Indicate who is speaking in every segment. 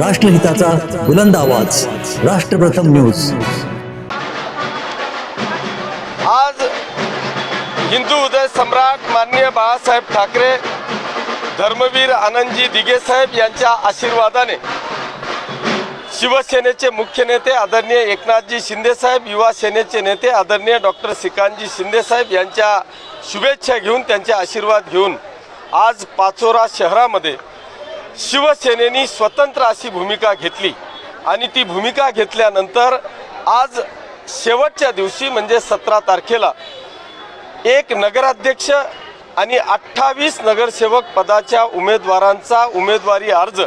Speaker 1: राष्ट्रहिताचा बुलंद आवाज. राष्ट्रप्रथम न्यूज.
Speaker 2: आज हिंदू उदय सम्राट माननीय बाळासाहेब ठाकरे धर्मवीर आनंदजी दिघे साहेब यांच्या आशीर्वादाने शिवसेनेचे मुख्य नेते आदरणीय एकनाथजी शिंदे साहेब युवा सेनेचे नेते आदरणीय डॉक्टर श्रीकांतजी शिंदे साहेब यांच्या शुभेच्छा घेऊन त्यांचे आशीर्वाद घेऊन आज पाचोरा शहरामध्ये शिवसेनेनी स्वतंत्र अशी भूमिका घेतली. आणि ती भूमिका घेतल्यानंतर आज शेवटच्या दिवशी म्हणजे सतरा तारखेला एक नगराध्यक्ष आणि अठ्ठावीस नगरसेवक पदाच्या उमेदवारांचा उमेदवारी अर्ज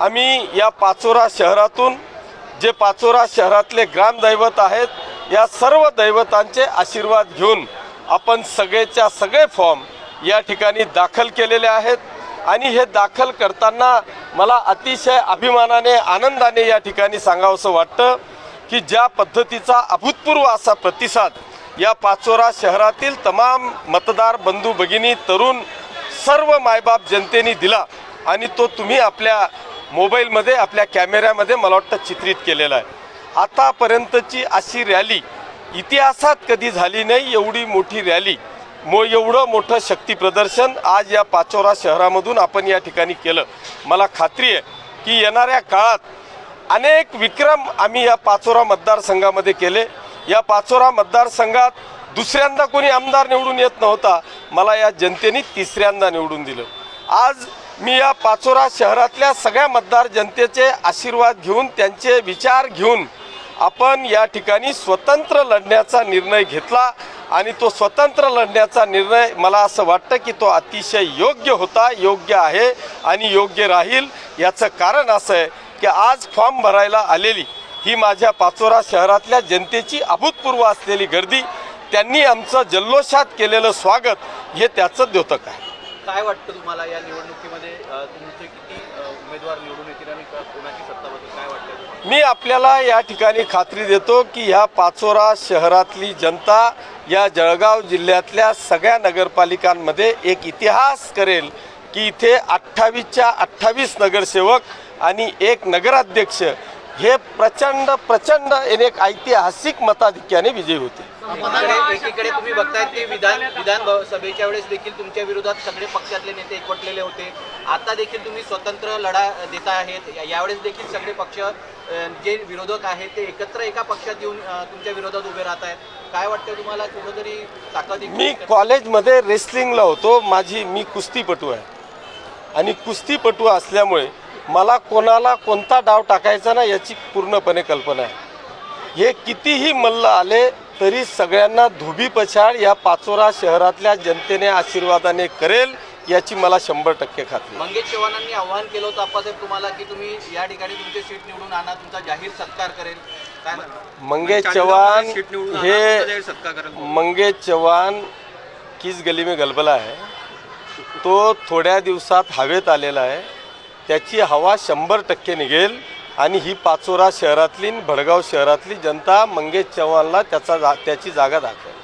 Speaker 2: आम्ही या पाचोरा शहरातून जे पाचोरा शहरातले ग्रामदैवत आहेत या सर्व दैवतांचे आशीर्वाद घेऊन आपण सगळेच्या सगळे फॉर्म या ठिकाणी दाखल केलेले आहेत. आणि हे दाखल करताना मला अतिशय अभिमानाने आनंदाने या ठिकाणी सांगावंसं वाटतं की ज्या पद्धतीचा अभूतपूर्व असा प्रतिसाद या पाचोरा शहरातील तमाम मतदार बंधू भगिनी तरुण सर्व मायबाप जनतेने दिला आणि तो तुम्ही आपल्या मोबाईलमध्ये आपल्या कॅमेऱ्यामध्ये मला वाटतं चित्रित केलेला आहे. आतापर्यंतची अशी रॅली इतिहासात कधी झाली नाही एवढी मोठी रॅली मो एवढं मोठं शक्ती प्रदर्शन आज या पाचोरा शहरामधून आपण या ठिकाणी केलं. मला खात्री आहे की येणाऱ्या काळात अनेक विक्रम आम्ही या पाचोरा मतदारसंघामध्ये केले. या पाचोरा मतदारसंघात दुसऱ्यांदा कोणी आमदार निवडून येत नव्हता. मला या जनतेने तिसऱ्यांदा निवडून दिलं. आज मी या पाचोरा शहरातल्या सगळ्या मतदार जनतेचे आशीर्वाद घेऊन त्यांचे विचार घेऊन आपण या ठिकाणी स्वतंत्र लढण्याचा निर्णय घेतला. आणि तो स्वतंत्र लढण्याचा निर्णय मला असं वाटतं की तो अतिशय योग्य होता योग्य आहे आणि योग्य राहील. याचं कारण असं आहे की आज फॉर्म भरायला आलेली ही माझ्या पाचोरा शहरातल्या जनतेची अभूतपूर्व असलेली गर्दी त्यांनी आमचं जल्लोषात केलेलं स्वागत हे त्याचं द्योतक आहे.
Speaker 3: काय वाटतं तुम्हाला या निवडणुकीमध्ये? तुमचे किती उमेदवार निवडून येतील आणि कोणाची सत्ता बद्दल काय वाटतं
Speaker 2: मी आपल्याला या ठिकाणी खात्री देतो की ह्या पाचोरा शहरातली जनता या जळगाव जिल्ह्यातल्या सगळ्या नगरपालिकांमध्ये एक इतिहास करेल की इथे अठ्ठावीसच्या अठ्ठावीस नगरसेवक आणि एक नगराध्यक्ष हे प्रचंड प्रचंड एक ऐतिहासिक मताधिक्याने विजयी होते.
Speaker 3: एकीकडे तुम्ही बघताय की विधान विधान सभेच्या वेळेस देखील तुमच्या विरोधात सगळे पक्षातले नेते एकवटलेले होते. आता देखील तुम्ही स्वतंत्र लढा देता आहेत. यावेळेस देखील सगळे पक्ष जे विरोधक आहेत ते एकत्र एका पक्षात येऊन तुमच्या विरोधात उभे राहत आहेत. काय वाटतं तुम्हाला? कुठंतरी ताकद
Speaker 2: मी कॉलेजमध्ये रेसलिंगला होतो. माझी मी कुस्तीपटू आहे. आणि कुस्तीपटू असल्यामुळे मला कोणाला कोणता डाव टाकायचा ना याची पूर्णपणे कल्पना आहे. हे कितीही मल्ल आले तरी सगळ्यांना धुबी पछाड या पाचोरा शहरातल्या जनतेने आशीर्वादाने करेल याची मला शंभर टक्के खात्री. आहे.
Speaker 3: मंगेश चव्हाणांनी आव्हान केलं होतं आप्पासाहेब तुम्हाला की तुम्ही या ठिकाणी तुमचे सीट निवडून आणा तुमचा जाहीर सत्कार करेल?
Speaker 2: मंगेश चौहान हे मंगेश चौहान किस गली में गलबला है. तो थोड्या दिवसात हवेत आलेला आहे. त्याची हवा शंभर टक्के निघेल. आणि ही पाचोरा शहरातली भडगाव शहरातली जनता मंगेश चव्हाणला त्याचा जा त्याची जागा दाखवेल.